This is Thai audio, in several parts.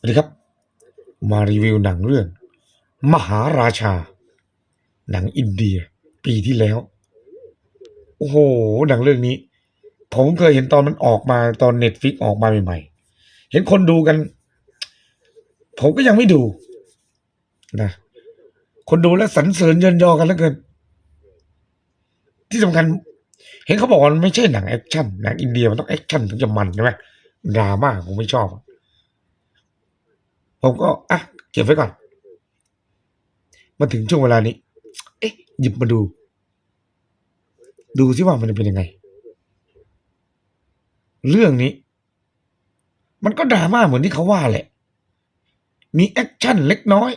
สวัสดีครับ มารีวิวหนังเรื่อง มหาราชา หนังอินเดีย ปีที่แล้ว โอ้โห หนังเรื่องนี้ ผมเคยเห็นตอนมันออกมาตอนเน็ตฟิกออกมาใหม่ๆ เห็นคนดูกัน ผมก็ยังไม่ดูนะคนดูแล้วสรรเสริญเยินยอกันเหลือเกิน ที่สำคัญ เห็นเขาบอกว่ามันไม่ใช่หนังแอคชั่นหนังอินเดียมันต้องแอคชั่นถึงจะมันใช่ไหมดราม่าผมไม่ชอบ ผมก็อะเก็บไว้ก่อน มาถึงช่วงเวลานี้ เอ๊ะ หยิบมาดู ดูซิว่ามันเป็นยังไง เรื่องนี้ มันก็ดราม่าเหมือนที่เขาว่าแหละ มีแอคชั่นเล็กน้อย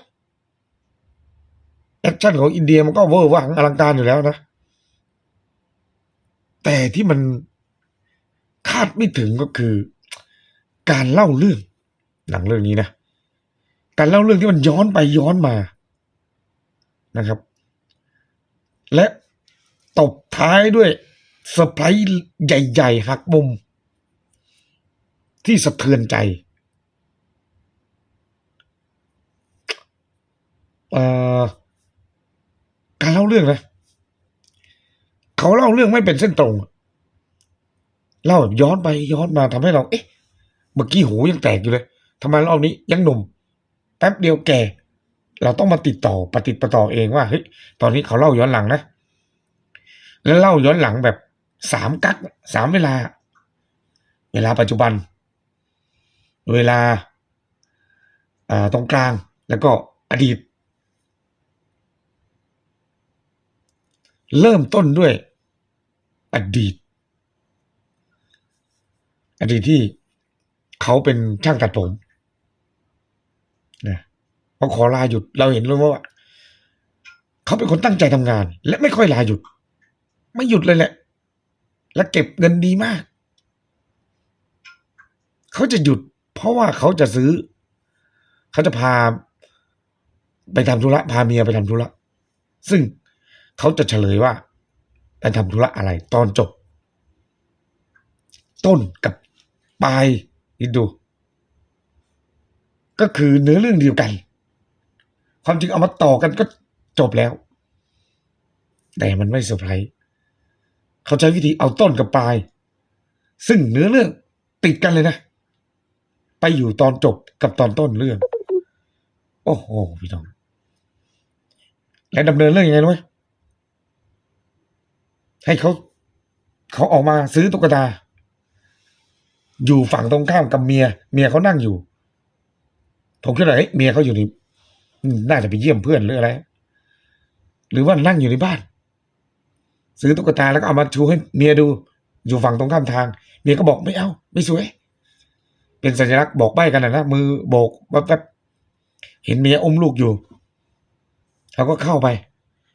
แอคชั่นของอินเดียมันก็เวอร์วังอลังการอยู่แล้วนะ แต่ที่มันคาดไม่ถึงก็คือ การเล่าเรื่องหนังเรื่องนี้นะ การเล่าเรื่องที่มันย้อนไปย้อนมานะครับ และตบท้ายด้วยเซอร์ไพรส์ใหญ่ ๆ หักมุม ที่สะเทือนใจการเล่าเรื่องนะเขาเล่าเรื่องไม่เป็นเส้นตรงเล่าแบบย้อนไปย้อนมาทำให้เรา เอ๊ะ เมื่อกี้หูยังแตกอยู่เลยทำไมรอบนี้ยังหนุ่ม แป๊บเดียวแก่ เราต้องมาติดต่อปฏิดประต่อเองว่าเฮ้ยตอนนี้เขาเล่าย้อนหลังนะ แล้วเล่าย้อนหลังแบบสามกักสามเวลา เวลาปัจจุบัน เวลาตรงกลางแล้วก็อดีต เริ่มต้นด้วย อดีต อดีตที่เขาเป็นช่างตัดผม เขาขอลาหยุดเราเห็นเลยว่าเขาเป็นคนตั้งใจทำงาน และไม่ค่อยลาหยุด ไม่หยุดเลยแหละ และเก็บเงินดีมาก เขาจะหยุด เพราะว่าเขาจะซื้อ เขาจะพา ไปทำธุระพาเมียไปทำธุระซึ่งเขาจะเฉลยว่าไปทำธุระอะไร ตอนจบ ต้นกับปลายนี่ดู ก็คือเนื้อเรื่องเดียวกัน ความจริงเอามาต่อกันก็จบแล้ว แต่มันไม่เซอร์ไพรส์เขาใช้วิธีเอาต้นกับปลาย ซึ่งเนื้อเรื่องติดกันเลยนะ ไปอยู่ตอนจบกับตอนต้นเรื่อง โอ้โหพี่น้อง และดำเนินเรื่องยังไงรู้ไหมให้เขาเขาออกมาซื้อตุ๊กตา อยู่ฝั่งตรงข้ามกับเมีย เมียเขานั่งอยู่ ผมคิดว่าเฮ้ยเมียเขาอยู่นี่อืม น่าจะไปเยี่ยมเพื่อนหรืออะไร หรือว่านั่งอยู่ในบ้าน ซื้อตุ๊กตาแล้วก็เอามาชูให้เมียดู อยู่ฝั่งตรงข้ามทาง เมียก็บอกไม่เอา ไม่สวย เป็นสัญลักษณ์บอกใบ้กันนะนะมือโบกแวบๆเห็นเมียอมลูกอยู่เขาก็เข้าไป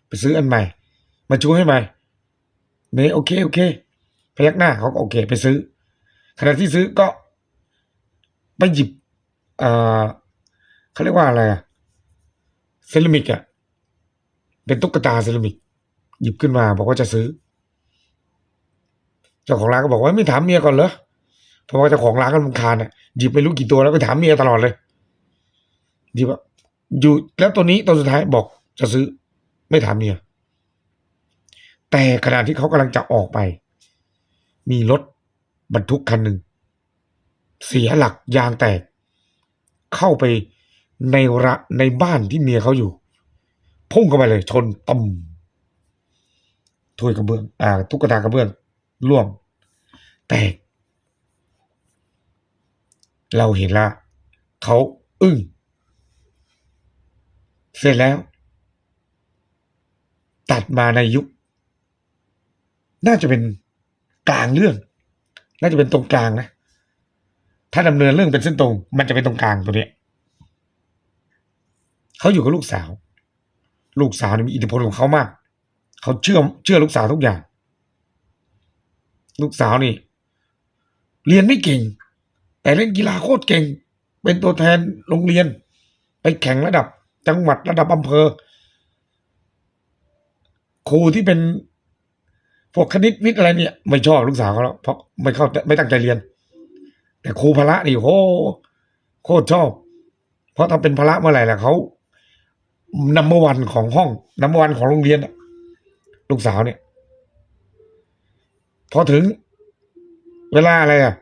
ไปซื้ออันใหม่ มาชูให้ใหม่เมย์โอเคโอเคพยักหน้าเขาก็โอเค ไปซื้อ ขณะที่ซื้อก็ไปหยิบเออเขาเรียกว่าอะไรอะ เซรามิกอะเป็นตุ๊กตาเซรามิก หยิบขึ้นมาบอกว่าจะซื้อ เจ้าของร้านก็บอกว่าไม่ถามเมียก่อนเหรอเพราะว่าเจ้าของร้านก็รำคาญอะหยิบไม่รู้กี่ตัวแล้วไปถามเมียตลอดเลยหยิบว่าอยู่แล้วตัวนี้ตัวสุดท้ายบอกจะซื้อ ไม่ถามเมียแต่ขณะที่เขากำลังจะออกไป มีรถบรรทุกคันหนึ่งเสียหลักยางแตก เข้าไป ในระในบ้านที่เมียเขาอยู่ พุ่งเข้าไปเลย ชนต่มถ้วยกระเบื้อง อ่า ตุ๊กตากระเบื้องร่วงแตก เราเห็นละเขาอึ้ง เสร็จแล้ว ตัดมาในยุค น่าจะเป็นกลางเรื่อง น่าจะเป็นตรงกลางนะ ถ้าดำเนินเรื่องเป็นเส้นตรง มันจะเป็นตรงกลางตัวเนี้ย เขาอยู่กับลูกสาว ลูกสาวนี่มีอิทธิพลของเขามาก เขาเชื่อเชื่อลูกสาวทุกอย่าง ลูกสาวนี่ เรียนไม่เก่ง แต่เล่นกีฬาโคตรเก่ง เป็นตัวแทนโรงเรียน ไปแข่งระดับ จังหวัดระดับอำเภอ ครูที่เป็นพวกคณิตวิทย์อะไรเนี่ย ไม่ชอบลูกสาวเขาแล้วเพราะไม่เข้าไม่ตั้งใจเรียน แต่ครูพละนี่โหโคตรชอบ เพราะถ้าเป็นพระเมื่อไหร่ล่ะเขา นัมเบอร์วันของห้องนัมเบอร์วันของโรงเรียนลูกสาวเนี่ย พอถึง เวลาอะไรอะ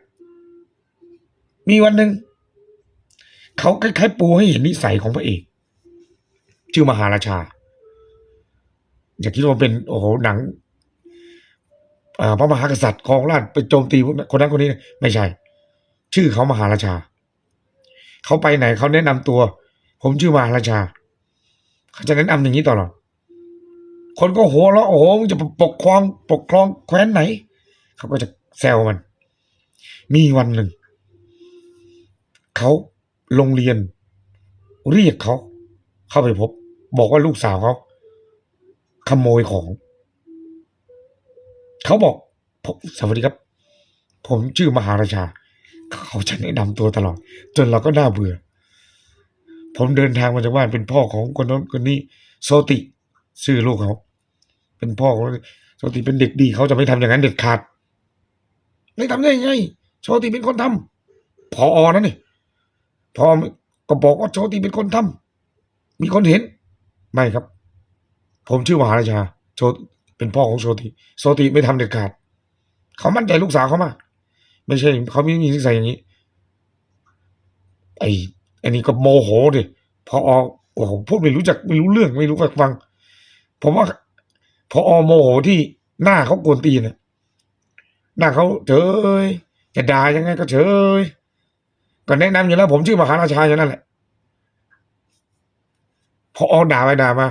มีวันหนึ่งเขาคล้ายๆปูให้เห็นนิสัยของพระเอกชื่อมหาราชา อย่าคิดว่าเป็นโอ้โหหนังพระมหากษัตริย์ครองราชไปโจมตีคนนั้นคนนี้นะไม่ใช่ ชื่อเขามหาราชา เขาไปไหนเขาแนะนำตัว ผมชื่อมหาราชา เขาจะแนะนำอย่างนี้ตลอด คนก็หัวเราะโอ้โหมึงจะปกครองปกครองแคว้นไหน เขาก็จะแซวมัน มีวันหนึ่ง เขาโรงเรียน เรียกเขา เข้าไปพบ บอกว่าลูกสาวเขาขโมยของ เขาบอกสวัสดีครับ ผมชื่อมหาราชา เขาจะแนะนำตัวตลอด จนเราก็น่าเบื่อ ผมเดินทางมาจากบ้านเป็นพ่อของคนนั้นคนนี้โซติชื่อลูกเขา เป็นพ่อของโซติเป็นเด็กดีเขาจะไม่ทำอย่างนั้นเด็ดขาด ไม่ทำได้ยังไงโชติเป็นคนทำพออนั่นนี่พอก็บอกว่าโชติเป็นคนทำมีคนเห็น ไม่ครับ ผมชื่อมหาราชาโชติเป็นพ่อของโชติโชติไม่ทำเด็ดขาด เขามั่นใจลูกสาวเขามาก ไม่ใช่ เขาไม่มีนิสัยอย่างนี้ ไอ อันนี้ก็โมโหดิพอโอ้โหพูดไม่รู้จักไม่รู้เรื่องไม่รู้จักฟัง ผมว่าพอโมโหที่หน้าเขาโกนตีนน่ะหน้าเขาเฉยจะด่ายังไงก็เฉยก็แนะนำอยู่แล้ว ผมชื่อมหาราชาอย่างนั้นแหละพอด่าไปด่ามา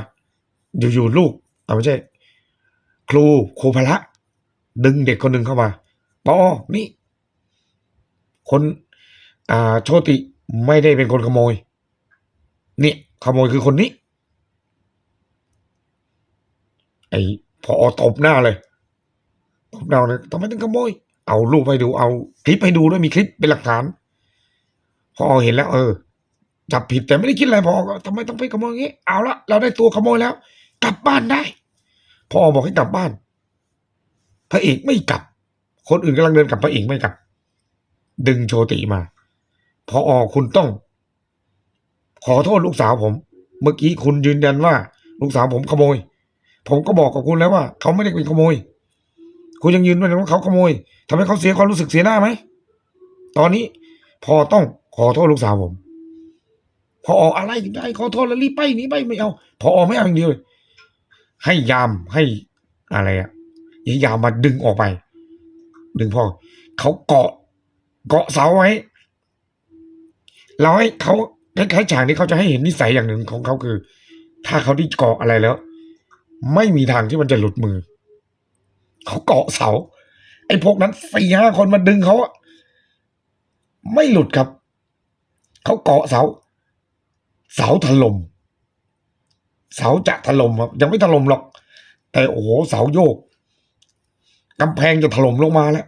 อยู่ๆลูกเอาไม่ใช่ ครูครูพละ ดึงเด็กคนหนึ่งเข้ามาปอนี่ คน อ่า โชติ ไม่ได้เป็นคนขโมย นี่ขโมยคือคนนี้ ไอ้พอตบหน้าเลยตบหน้าเลยทำไมถึงขโมย เอารูปให้ดู เอาคลิปให้ดูด้วยมีคลิปเป็นหลักฐาน พอเห็นแล้ว เออ จับผิดแต่ไม่ได้คิดอะไรพอทำไมต้องไปขโมยอย่างนี้ เอาละเราได้ตัวขโมยแล้ว กลับบ้านได้ พอบอกให้กลับบ้าน พระเอกไม่กลับ คนอื่นกำลังเดินกลับพระเอกไม่กลับ ดึงโชติมา พออคุณต้อง ขอโทษลูกสาวผม เมื่อกี้คุณยืนยันว่า ลูกสาวผมขโมย ผมก็บอกกับคุณแล้วว่า เขาไม่ได้เป็นขโมย คุณยังยืนยันว่าเขาขโมยทำให้เขาเสียความรู้สึกเสียหน้าไหมตอนนี้พอต้องขอโทษลูกสาวผม พออะไรได้ขอโทษแล้วรีบไปหนีไปไม่เอา พอไม่เอาอย่างเดียวเลยให้ยามให้อะไรอะให้ยามมาดึงออกไป ดึงพ่อเขาเกาะ เกาะเสาไว้ เราให้เขาคล้ายๆฉากนี้เขาจะให้เห็นนิสัยอย่างหนึ่งของเขาคือ ถ้าเขาที่เกาะอะไรแล้ว ไม่มีทางที่มันจะหลุดมือ เขาเกาะเสา ไอ้พวกนั้นสี่ห้าคนมาดึงเขาอะไม่หลุดครับ เขาเกาะเสา เสาถล่มเสาจะถล่มครับ ยังไม่ถล่มหรอก แต่โอ้โหเสาโยกกำแพงจะถล่มลงมาแล้ว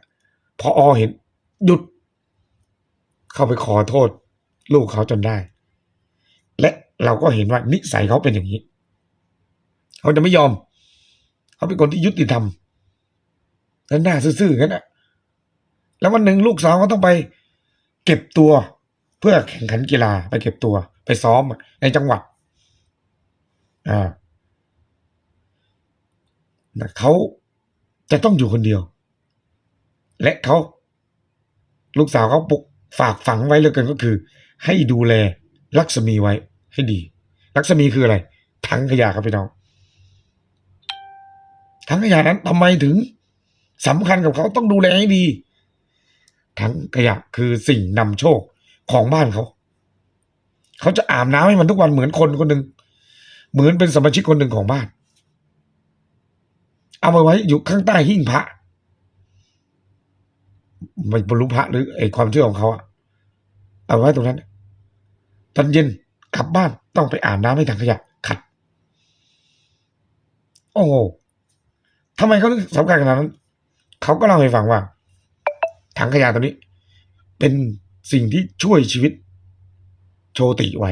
พออเห็น หยุด เข้าไปขอโทษ ลูกเขาจนได้ และเราก็เห็นว่านิสัยเขาเป็นอย่างนี้ เขาจะไม่ยอม เขาเป็นคนที่ยุติธรรมและหน้าซื่อๆงั้นนะแล้ววันหนึ่งลูกสาวเขาต้องไป เก็บตัว เพื่อแข่งขันกีฬาไปเก็บตัว ไปซ้อมในจังหวัดอ่าเขาจะต้องอยู่คนเดียว และเขาลูกสาวเขาปลุกฝากฝังไว้เหลยกันก็คือ ให้ดูแลลักษมีไว้ให้ดี ลักษมีคืออะไร ถังขยะครับพี่น้องถังขยะนั้นทำไมถึงสำคัญกับเขาต้องดูแลให้ดีถังขยะคือสิ่งนำโชคของบ้านเขา เขาจะอาบน้ำให้มันทุกวันเหมือนคนคนหนึ่งเหมือนเป็นสมาชิกคนหนึ่งของบ้าน เอาไปไว้อยู่ข้างใต้หิ้งพระไม่บรรลุพระหรือไอความเชื่อของเขาอะ เอาไว้ตรงนั้น ตอนเย็นกลับบ้านต้องไปอาบน้ำให้ถังขยะขัด โอ้โหทำไมเขาถึงสำคัญขนาดนั้น เขาก็เล่าให้ฟังว่า ถังขยะตัวนี้ เป็นสิ่งที่ช่วยชีวิต โชติไว้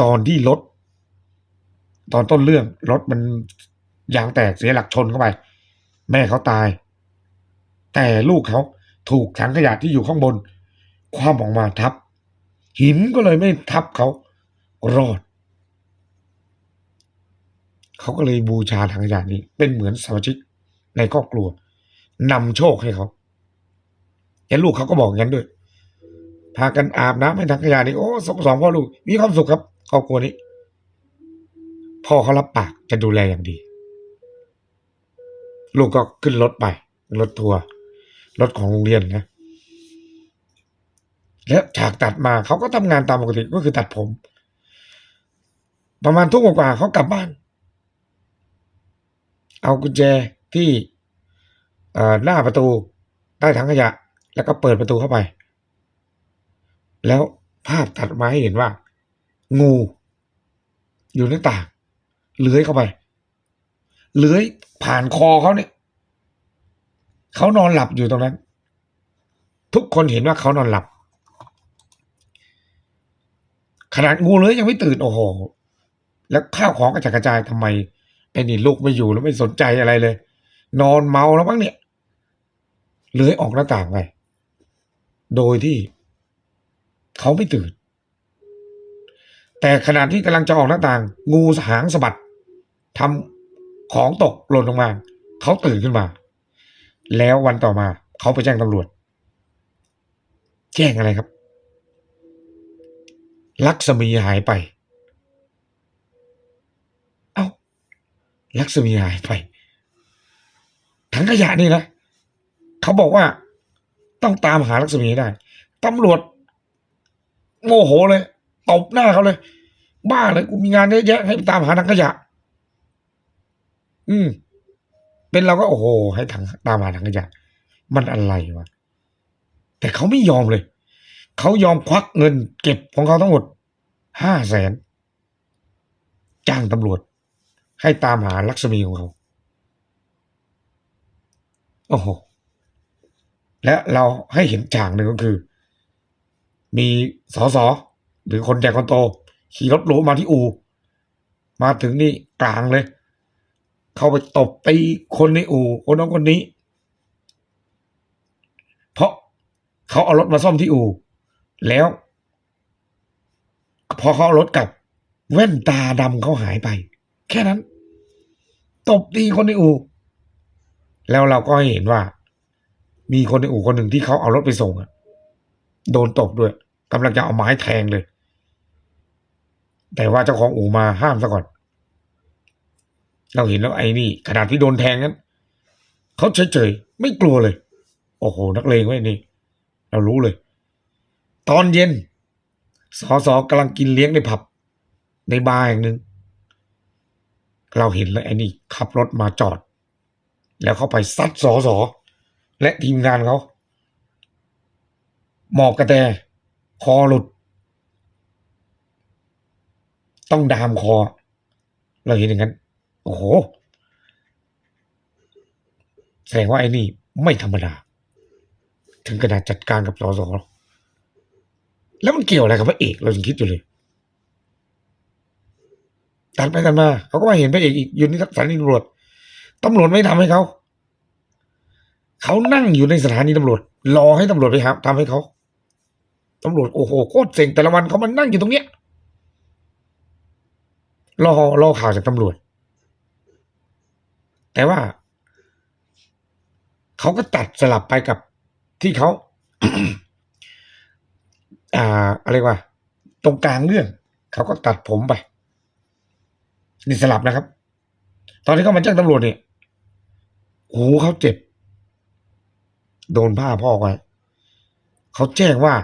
ตอนที่รถตอนต้นเรื่องรถมันยางแตกเสียหลักชนเข้าไป แม่เขาตาย แต่ลูกเขาถูกถังขยะที่อยู่ข้างบน คว่ำออกมาทับ หินก็เลยไม่ทับเขารอด เขาก็เลยบูชาถังขยะนี้ เป็นเหมือนสมาชิกในครอบครัวนำโชคให้เขาแล้วลูกเขาก็บอกงั้นด้วย พากันอาบน้ำให้ถังขยะนี่โอ้สองสองพ่อลูก มีความสุขครับครอบครัวนี้พ่อเขารับปากจะดูแลอย่างดี ลูกก็ขึ้นรถไป รถทัวร์รถของโรงเรียนนะ แล้วฉากตัดมาเขาก็ทำงานตามปกติก็คือตัดผม ประมาณทุ่มกว่าเขากลับบ้าน เอากุญแจที่หน้าประตูใต้ถังขยะ แล้วก็เปิดประตูเข้าไป แล้วภาพตัดมาให้เห็นว่า งู อยู่ในต่างเลื้อยเข้าไป เลื้อยผ่านคอเขาเนี่ยเขานอนหลับอยู่ตรงนั้น ทุกคนเห็นว่าเขานอนหลับ ขนาดงูเลื้อยยังไม่ตื่นโอ้โห แล้วข้าวของกระจัดกระจายทำไมไอ้นี่ลูกไม่อยู่แล้วไม่สนใจอะไรเลย นอนเมาแล้วบ้างเนี่ยเลื้อยออกหน้าต่างไปโดยที่ เขาไม่ตื่น แต่ขณะที่กำลังจะออกหน้าต่าง งูหางสะบัดทำของตกหล่นลงมา เขาตื่นขึ้นมา แล้ววันต่อมา เขาไปแจ้งตำรวจ แจ้งอะไรครับ ลักษมีหายไป เอ้า ลักษมีหายไป ถังขยะนี่นะเขาบอกว่าต้องตามหาลักษมีได้ตำรวจ โมโหเลยตบหน้าเขาเลย บ้าเลยกูมีงานเยอะแยะให้ตามหาถังขยะ อืม เป็นเราก็โอ้โห ให้ถังตามหาถังขยะ มันอะไรวะแต่เขาไม่ยอมเลย เขายอมควักเงินเก็บของเขาทั้งหมด ห้าแสนจ้างตำรวจ ให้ตามหาลักษมีของเขา โอ้โห และเราให้เห็นฉากหนึ่งก็คือ มีสอสอหรือคนใหญ่คนโต ขี่รถหรูมาที่อู่มาถึงนี่กลางเลย เข้าไปตบตีคนในอู่คนน้องคนนี้ เพราะเขาเอารถมาซ่อมที่อู่แล้ว พอเขาเอารถกลับ แว่นตาดำเขาหายไป แค่นั้น ตบตีคนในอู่แล้วเราก็เห็นว่า มีคนในอู่คนหนึ่งที่เขาเอารถไปส่งอะโดนตบด้วยกำลังจะเอาไม้แทงเลย แต่ว่าเจ้าของอู่มาห้ามซะก่อน เราเห็นแล้วไอ้นี่ขนาดที่โดนแทงนั้นเขาเฉยๆไม่กลัวเลย โอ้โห นักเลงไว้นี่ เรารู้เลย ตอนเย็น สอสอกำลังกินเลี้ยงในผับ ในบาร์แห่งหนึ่ง เราเห็นแล้วไอ้นี่ขับรถมาจอด แล้วเข้าไปซัดสอสอและทีมงานเขาหมอบกระแต คอหลุด ต้องดามคอ เราเห็นอย่างนั้น โอ้โห แสดงว่าไอ้นี่ไม่ธรรมดา ถึงขนาดจัดการกับสอสอ แล้วมันเกี่ยวอะไรกับพระเอกเรายังคิดอยู่เลยตัดไปกันมา เขาก็มาเห็นพระเอกอีกอยู่ในสถานีตำรวจตำรวจไม่ทำให้เขา เขานั่งอยู่ในสถานีตำรวจ รอให้ตำรวจไปหาทำให้เขาตำรวจโอ้โหโคตรเซ็งแต่ละวันเขามันนั่งอยู่ตรงเนี้ยรอรอข่าวจากตำรวจ แต่ว่า เขาก็ตัดสลับไปกับที่เขา อ่าอะไรวะตรงกลางเรื่อง เขาก็ตัดผมไปนี่สลับนะครับ ตอนที่เขามาแจ้งตำรวจเนี่ยหูเขาเจ็บ โดนผ้าพอกไว้เขาแจ้งว่า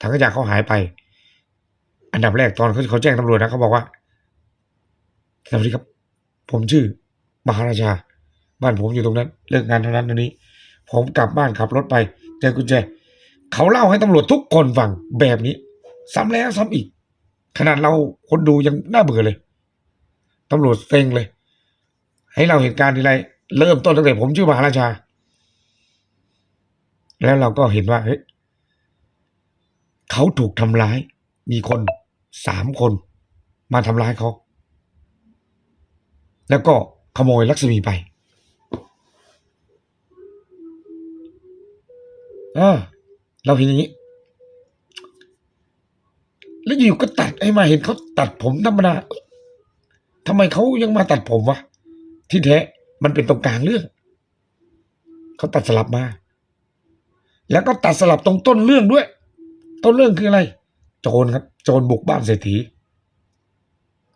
ถังขยะเขาหายไป อันดับแรกตอนเขาเขาแจ้งตำรวจนะเขาบอกว่าสวัสดีครับ ผมชื่อ มหาราชา บ้านผมอยู่ตรงนั้น เลิกงานเท่านั้นเท่านี้ ผมกลับบ้านขับรถไปเจอกุญแจ เขาเล่าให้ตำรวจทุกคนฟังแบบนี้ ซ้ำแล้วซ้ำอีก ขนาดเราคนดูยังน่าเบื่อเลยตำรวจเซ็งเลย ให้เราเหตุการณ์ทีไรเริ่มต้นตั้งแต่ผมชื่อมหาราชา แล้วเราก็เห็นว่าเฮ้ยเขาถูกทำร้าย มีคนสามคนมาทำร้ายเขา แล้วก็ขโมยลักษมีไปเออ เราเห็นอย่างนี้ แล้วอยู่ก็ตัดให้มาเห็นเขาตัดผมธรรมดาเอ้ยทำไมเขายังมาตัดผมวะที่แท้มันเป็นตรงกลางเรื่องเขาตัดสลับมา แล้วก็ตัดสลับตรงต้นเรื่องด้วย ต้นเรื่องคืออะไร โจรครับ โจรบุกบ้านเศรษฐี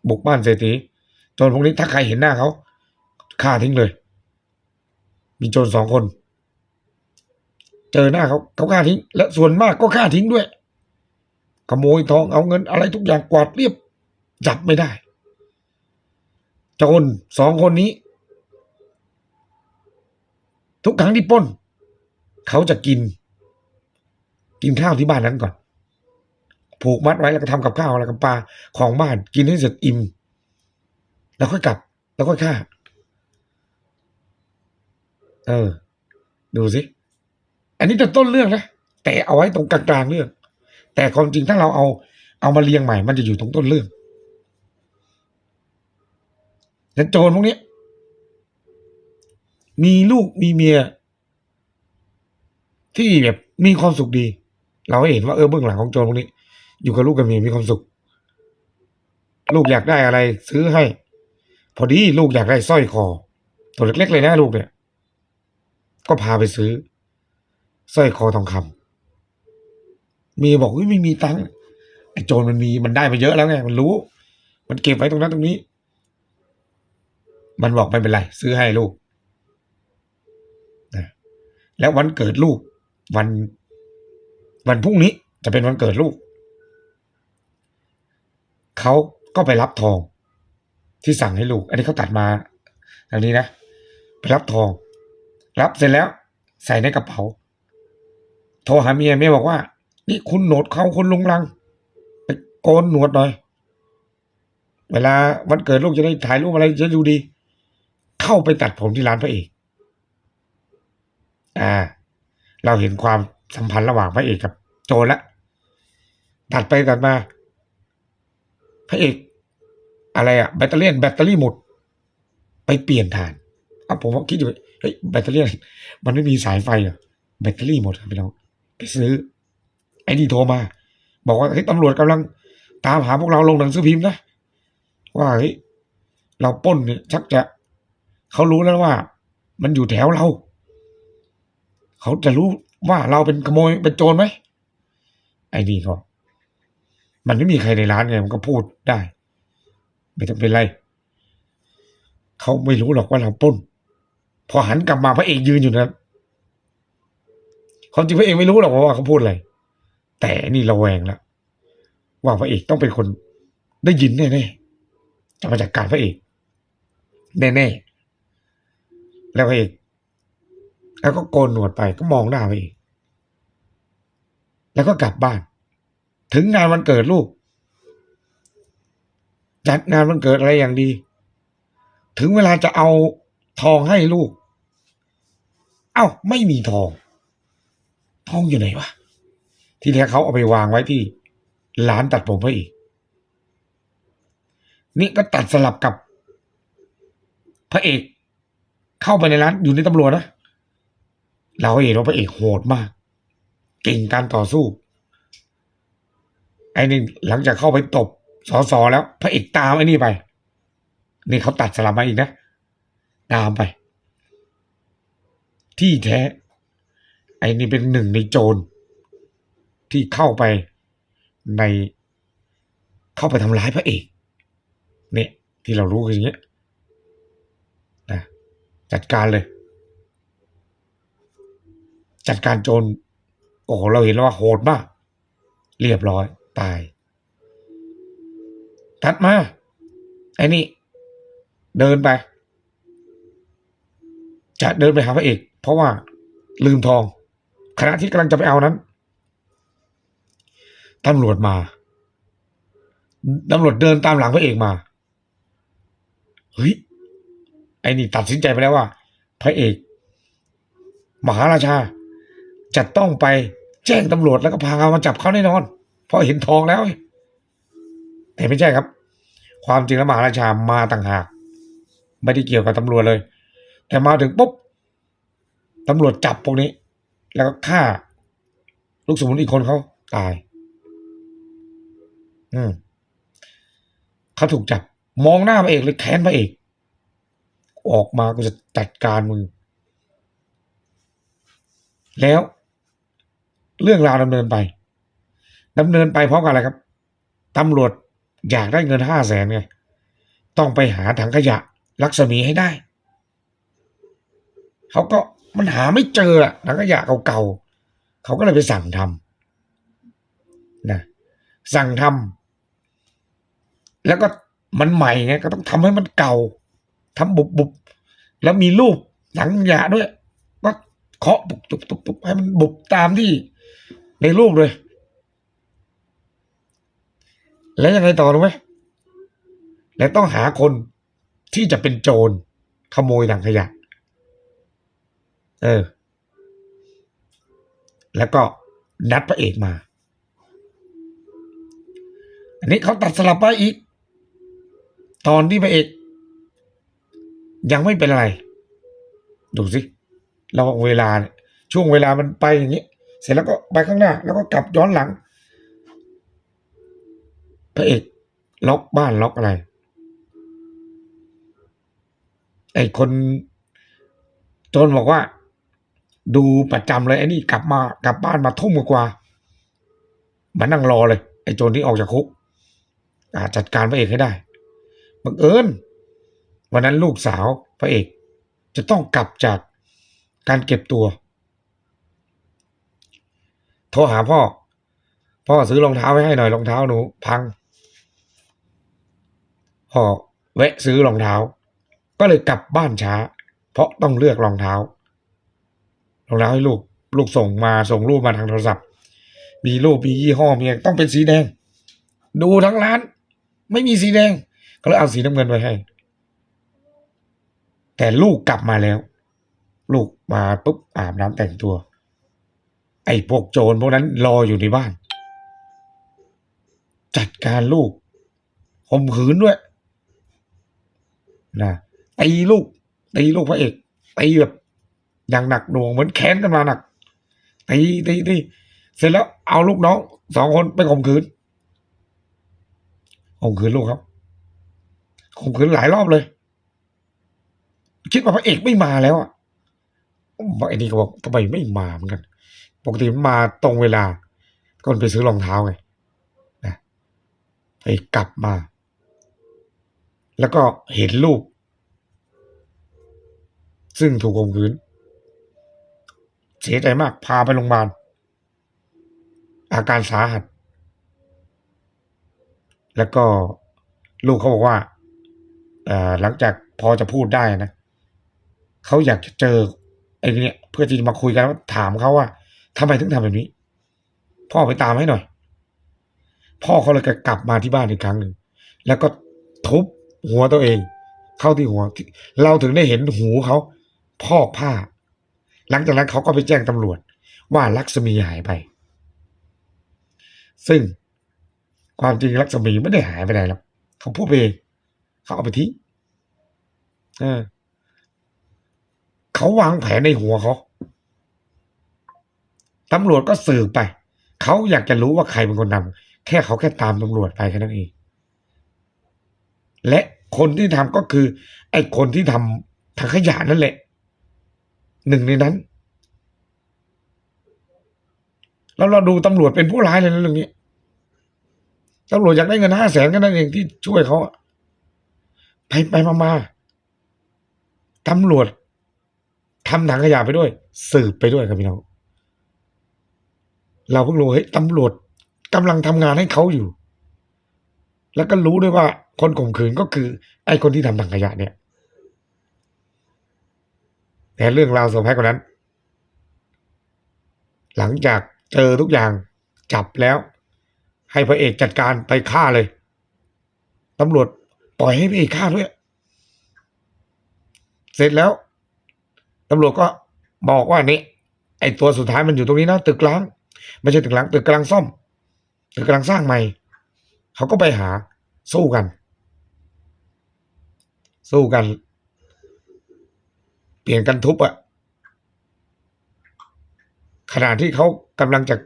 บุกบ้านเศรษฐีโจรพวกนี้ถ้าใครเห็นหน้าเขาฆ่าทิ้งเลย มีโจรสองคน เจอหน้าเขาเขาฆ่าทิ้ง และส่วนมากก็ฆ่าทิ้งด้วย ขโมยทองเอาเงินอะไรทุกอย่างกวาดเรียบ จับไม่ได้จรสองคนนี้ ทุกครั้งที่ป้น เขาจะกิน กินข้าวที่บ้านนั้นก่อน ผูกมัดไว้แล้วก็ทำกับข้าวอะไรกับปลาของบ้านกินให้เสร็จอิ่มแล้วค่อยกลับ แล้วค่อยฆ่า เออ ดูสิ อันนี้จะต้นเรื่องนะแต่เอาไว้ตรงกลางๆเรื่อง แต่ความจริงถ้าเราเอาเอามาเรียงใหม่ มันจะอยู่ตรงต้นเรื่องแต่โจรพวกนี้มีลูกมีเมีย ที่แบบมีความสุขดี เราเห็นว่าเออเบื้องหลังของโจรพวกนี้ อยู่กับลูกกับเมียมีความสุข ลูกอยากได้อะไร ซื้อให้ พอดีลูกอยากได้สร้อยคอตัวเล็กๆเลยนะลูกเนี่ย ก็พาไปซื้อ สร้อยคอทองคำเมียบอกเฮ้ยไม่มีตังค์ไอ้โจรมันมีมันได้มาเยอะแล้วไง มันรู้ มันเก็บไว้ตรงนั้นตรงนี้ มันบอกไม่เป็นไร ซื้อให้ลูกนะแล้ววันเกิดลูก วัน วันพรุ่งนี้จะเป็นวันเกิดลูกเขาก็ไปรับทอง ที่สั่งให้ลูก อันนี้เขาตัดมาทางนี้นะ ไปรับทอง รับเสร็จแล้ว ใส่ในกระเป๋า โทรหาเมียเมียบอกว่า นี่คุณโหนดเขาคุณลุงลัง ไปโกนหนวดหน่อย เวลาวันเกิดลูกจะได้ถ่ายรูปอะไรจะดูดี เข้าไปตัดผมที่ร้านพระเอกอ่า เราเห็นความสัมพันธ์ระหว่างพระเอกกับโจรละตัดไปตัดมา พระเอก อะไรอะแบตเตอรี่แบตเตอรี่หมด ไปเปลี่ยนฐานอะผมก็คิดอยู่เฮ้ยแบตเตอรี่มันไม่มีสายไฟเหรอแบตเตอรี่หมดครับพี่น้อง ซื้อ ไอ้นี่โทรมา บอกว่าเฮ้ยตำรวจกำลังตามหาพวกเราลงหนังสือพิมพ์นะว่าเฮ้ยเราป้นเนี่ยชักจะเขารู้แล้วว่า มันอยู่แถวเรา เขาจะรู้ว่าเราเป็นขโมยเป็นโจรไหมไอ้นี่ก็มันไม่มีใครในร้านไงมันก็พูดได้ ไม่ต้องเป็นไรเขาไม่รู้หรอกว่าเราป้น พอหันกลับมาพระเอกยืนอยู่นั้น ความจริงพระเอกไม่รู้หรอกว่าเขาพูดอะไร แต่นี่ระแวงแล้วว่าพระเอกต้องเป็นคนได้ยินแน่ๆจะมาจากการพระเอกแน่ๆแล้วพระเอกแล้วก็โกนหนวดไปก็มองหน้าพระเอกแล้วก็กลับบ้าน ถึงงานวันเกิดลูกจัดงานวันเกิดอะไรอย่างดี ถึงเวลาจะเอาทองให้ลูก เอ้าไม่มีทอง ทองอยู่ไหนวะที่แท้เขาเอาไปวางไว้ที่ร้านตัดผมพระเอกนี่ก็ตัดสลับกับ พระเอก เข้าไปในร้านอยู่ในตำรวจนะเราเห็นว่าพระเอกโหดมาก เก่งการต่อสู้ ไอ้นี่หลังจากเข้าไปตบสอสอแล้ว พระเอกตามไอ้นี่ไป นี่เขาตัดสลับมาอีกนะ ตามไป ที่แท้ อ้นี่เป็นหนึ่งในโจรที่เข้าไปในเข้าไปทำร้ายพระเอกเนี่ยที่เรารู้คืออย่างเงี้ยนะจัดการเลย จัดการโจรโอ้โหเราเห็นแล้วว่าโหดมาก เรียบร้อยตายถัดมาไอ้นี่ เดินไป จะเดินไปหาพระเอก เพราะว่าลืมทอง ขณะที่กำลังจะไปเอานั้นตำรวจมาตำรวจเดินตามหลังพระเอกมา เฮ้ย ไอ้นี่ตัดสินใจไปแล้วว่า พระเอก มหาราชา จะต้องไปแจ้งตำรวจแล้วก็พาเขามาจับเขาแน่นอน เพราะเห็นทองแล้ว แต่ไม่ใช่ครับ ความจริงแล้วมหาราชามาต่างหาก ไม่ได้เกี่ยวกับตำรวจเลย แต่มาถึงปุ๊บตำรวจจับพวกนี้ แล้วก็ฆ่า ลูกสมุนอีกคนเขาตาย อืมเขาถูกจับ มองหน้าพระเอกเลยแค้นพระเอก ออกมากูจะจัดการมึง แล้ว เรื่องราวดำเนินไปดำเนินไปเพราะอะไรครับตำรวจอยากได้เงินห้าแสนไงต้องไปหาถังขยะลักษมีให้ได้ เขาก็ มันหาไม่เจออะถังขยะเก่าๆเขาก็เลยไปสั่งทำนะสั่งทำแล้วก็มันใหม่ไงก็ต้องทำให้มันเก่าทำบุบบุบๆแล้วมีรูปถังขยะด้วยก็เคาะปุบตุบตุบตุบให้มันบุบตามที่ในรูปเลย แล้วยังไงต่อรู้ไหมแล้วต้องหาคนที่จะเป็นโจรขโมยถังขยะ เออ แล้วก็นัดพระเอกมา อันนี้เขาตัดสลับไปอีก ตอนที่พระเอก ยังไม่เป็นอะไร ดูสิ เราเวลาช่วงเวลามันไปอย่างนี้ เสร็จแล้วก็ไปข้างหน้า แล้วก็กลับย้อนหลัง พระเอก ล็อกบ้านล็อกอะไร ไอ้คนโจนบอกว่า ดูประจำเลยไอ้นี่กลับมากลับบ้านมาทุ่มกว่ามานั่งรอเลย ไอ้โจรที่ออกจากคุกอ่าจัดการพระเอกให้ได้บังเอิญวันนั้นลูกสาวพระเอก จะต้องกลับจากการเก็บตัว โทรหาพ่อ พ่อซื้อรองเท้าไว้ให้หน่อยรองเท้าหนูพังพ่อแวะซื้อรองเท้า ก็เลยกลับบ้านช้า เพราะต้องเลือกรองเท้า รองเท้าให้ลูก ลูกส่งมาส่งรูปมาทางโทรศัพท์ มีรูปมียี่ห้อมีอะไรต้องเป็นสีแดง ดูทั้งร้าน ไม่มีสีแดง ก็เลยเอาสีน้ำเงินไว้ให้ แต่ลูกกลับมาแล้ว ลูกมาปุ๊บอาบน้ำแต่งตัว ไอ้พวกโจรพวกนั้นรออยู่ในบ้าน จัดการลูกข่มขืนด้วยนะตีลูกตีลูกพระเอกตีแบบ อย่างหนักหน่วงเหมือนแค้นกันมาหนักตีตีตีเสร็จแล้วเอาลูกน้องสองคนไปข่มขืนข่มขืนลูกครับข่มขืนหลายรอบเลย คิดว่าพระเอกไม่มาแล้วอะไอ้นี่ก็บอกทำไมไม่มาเหมือนกัน ปกติมันมาตรงเวลาก่อนไปซื้อรองเท้าไงนะไปกลับมา แล้วก็เห็นลูก ซึ่งถูกข่มขืน เสียใจมากพาไปโรงพยาบาล อาการสาหัส แล้วก็ลูกเขาบอกว่าหลังจากพอจะพูดได้นะเขาอยากจะเจอไอ้เนี่ยเพื่อที่จะมาคุยกันแล้วถามเขาว่าทำไมถึงทำแบบนี้ พ่อไปตามให้หน่อย พ่อเขาเลยกลับมาที่บ้านอีกครั้งหนึ่งแล้วก็ทุบหัวตัวเอง เข้าที่หัว เราถึงได้เห็นหูเขาพอกผ้า หลังจากนั้นเขาก็ไปแจ้งตำรวจว่าลักษมีหายไป ซึ่งความจริงลักษมีไม่ได้หายไปไหนหรอกเขาพูดเองเขาเอาไปทิ้งเออเขาวางแผนในหัวเขาตำรวจก็สืบไป เขาอยากจะรู้ว่าใครเป็นคนนำแค่เขาแค่ตามตำรวจไปแค่นั้นเอง และคนที่ทำก็คือ ไอ้คนที่ทำถังขยะนั่นแหละ หนึ่งในนั้น แล้วเราดูตำรวจเป็นผู้ร้ายเลยนะเรื่องนี้ตำรวจอยากได้เงินห้าแสนก็นั่นเองที่ช่วยเขาไปไปมามาตำรวจทำถังขยะไปด้วย สืบไปด้วยครับพี่น้องเราเพิ่งรู้เฮ้ยตำรวจกำลังทำงานให้เขาอยู่ แล้วก็รู้ด้วยว่าคนข่มขืนก็คือ ไอ้คนที่ทำถังขยะเนี่ย แต่เรื่องราวเซอร์ไพรส์กว่านั้น หลังจากเจอทุกอย่างจับแล้ว ให้พระเอกจัดการไปฆ่าเลยตำรวจปล่อยให้พระเอกฆ่าด้วย เสร็จแล้วตำรวจก็บอกว่านี่ไอตัวสุดท้ายมันอยู่ตรงนี้นะตึกล้าง ไม่ใช่ตึกล้างตึกกำลังซ่อมตึกกำลังสร้างใหม่ เขาก็ไปหาสู้กัน สู้กัน เปลี่ยนกันทุบอะขณะที่เขากำลังจะ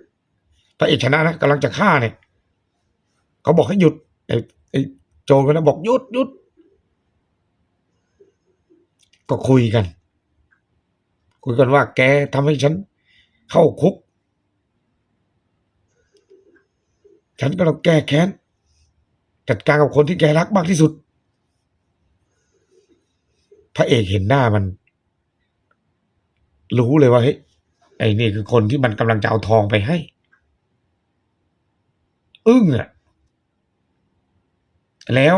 พระเอกชนะนะกำลังจะฆ่าเนี่ยเขาบอกให้หยุดไอ้ไอ้โจรคนนั้นบอกหยุดหยุดก็คุยกัน คุยกันว่า แกทำให้ฉันเข้าคุก ฉันก็ต้องแก้แค้นจัดการกับคนที่แกรักมากที่สุด พระเอกเห็นหน้ามัน รู้เลยว่าเฮ้ยไอ้นี่คือคนที่มันกำลังจะเอาทองไปให้ อึ้งอะแล้ว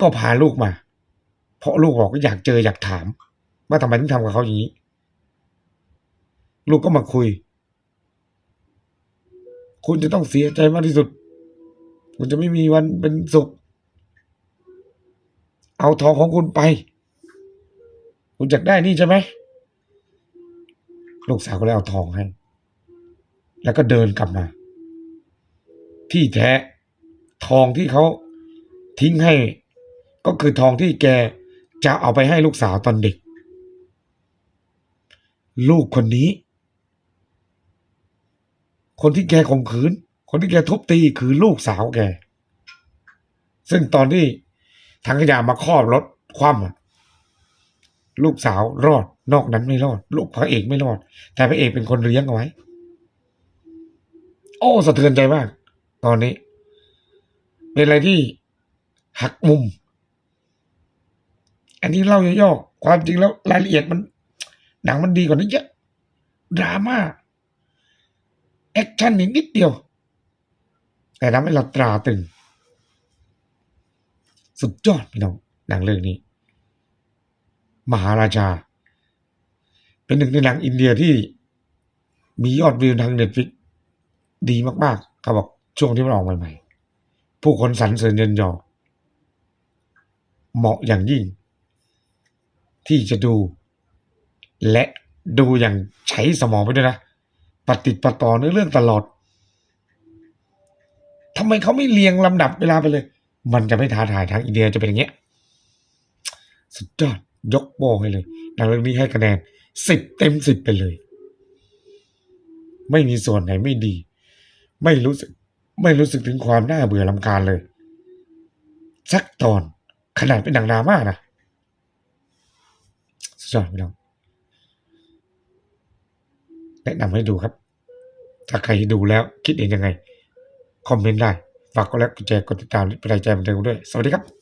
ก็พาลูกมา เพราะลูกบอกว่าอยากเจออยากถาม ว่าทำไมถึงทำกับเขาอย่างนี้ ลูกก็มาคุย คุณจะต้องเสียใจมากที่สุด คุณจะไม่มีวันเป็นสุข เอาทองของคุณไป คุณอยากได้นี่ใช่ไหม ลูกสาวก็เลยเอาทองให้ แล้วก็เดินกลับมา ที่แท้ทองที่เขาทิ้งให้ ก็คือทองที่แกจะเอาไปให้ลูกสาวตอนเด็ก ลูกคนนี้ คนที่แกข่มขืน คนที่แกทุบตีคือลูกสาวแก ซึ่งตอนที่ทางขยะมาครอบรถคว่ำลูกสาวรอด นอกนั้นไม่รอด ลูกพระเอกไม่รอด แต่พระเอกเป็นคนเลี้ยงเอาไว้ โอ้สะเทือนใจมาก ตอนนี้ เป็นอะไรที่หักมุม อันนี้เล่าย่อๆความจริงแล้วรายละเอียดมัน หนังมันดีกว่านี้เยอะดราม่าแอคชั่นนิดเดียว แต่ทำให้เราตราตึง สุดยอดพี่น้องหนังเรื่องนี้ มหาราชา เป็นหนึ่งในหนังอินเดียที่มียอดวิวทางเน็ตฟิกดีมากๆเขาบอกช่วงที่มันออกใหม่ๆ ผู้คนสรรเสริญเยินยอ เหมาะอย่างยิ่ง ที่จะดู และดูอย่างใช้สมองไปด้วยนะปฏิดปต่อเนื้อเรื่องตลอดทำไมเขาไม่เรียงลำดับเวลาไปเลย มันจะไม่ท้าทายทางอินเดียจะเป็นอย่างเงี้ย สุดยอดยกโบให้เลยหนังเรื่องนี้ให้คะแนน สิบเต็มสิบไปเลย ไม่มีส่วนไหนไม่ดี ไม่รู้สึก ไม่รู้สึกถึงความน่าเบื่อลำคาญเลย สักตอนขนาดเป็นหนังดราม่านะสุดยอดพี่น้องแนะนำให้ดูครับ ถ้าใครดูแล้วคิดเห็นยังไง คอมเมนต์ได้ ฝากกดไลค์กดแชร์กดติดตามและเป็นกำลังใจมือนเดิมด้วย สวัสดีครับ